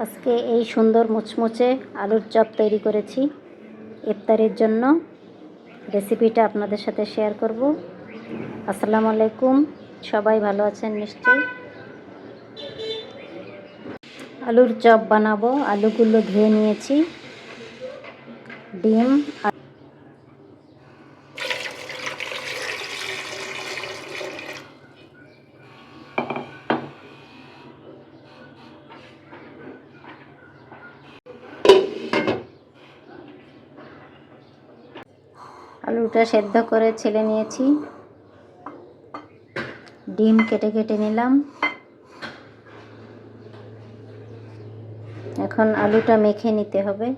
আজকে এই সুন্দর মুচমুচে আলুর চপ তৈরি করেছি। ইফতারের জন্য রেসিপিটা আপনাদের সাথে শেয়ার করব। আসসালামু আলাইকুম, সবাই ভালো আছেন নিশ্চয়ই? আলুর চপ বানাবো, আলুগুলো ধুয়ে নিয়েছি। ডিম আলুটা সেদ্ধ করে ছেলে নিয়েছি। ডিম কেটে কেটে নিলাম। এখন আলুটা মেখে নিতে হবে।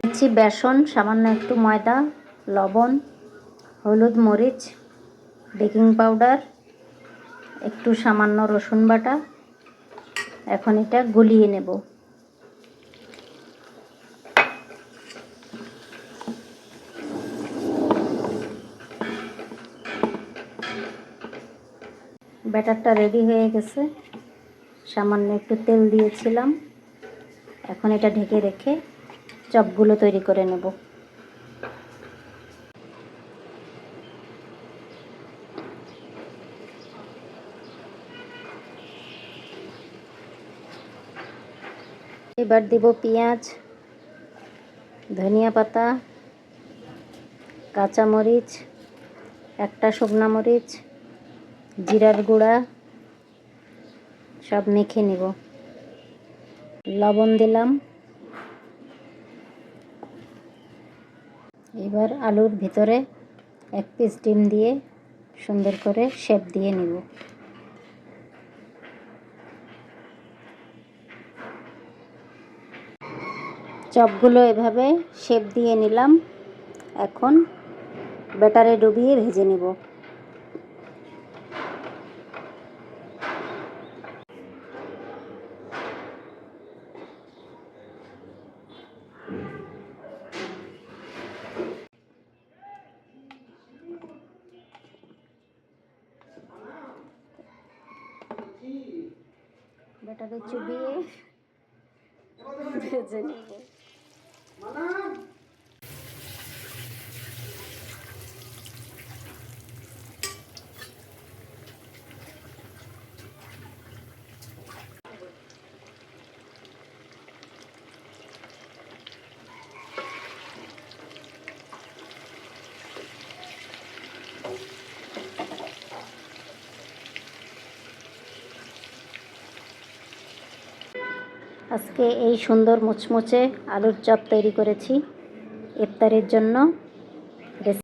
নিচ্ছি বেসন, সামান্য একটু ময়দা, লবণ, হলুদ মরিচ, বেকিং পাউডার, একটু সামান্য রসুন বাটা। এখন এটা গুলিয়ে নেব। ব্যাটারটা রেডি হয়ে গেছে। সামান্য একটু তেল দিয়েছিলাম। এখন এটা ঢেকে রেখে চপগুলো তৈরি করে নেব। এবার দিব পেঁয়াজ, ধনিয়া পাতা, কাঁচামরিচ একটা শুকনা মরিচ, জিরার গুঁড়া, সব মেখে নিব। লবণ দিলাম। এবার আলুর ভিতরে এক পিস ডিম দিয়ে সুন্দর করে শেপ দিয়ে নিব। চপগুলো এভাবে শেপ দিয়ে নিলাম। এখন ব্যাটারে ডুবিয়ে ভেজে নেব। ব্যাটারে চুবিয়ে ভেজে নেব। আজকে এই সুন্দর মুচমুচে আলুর চপ তৈরি করেছি। ইফতারের জন্য।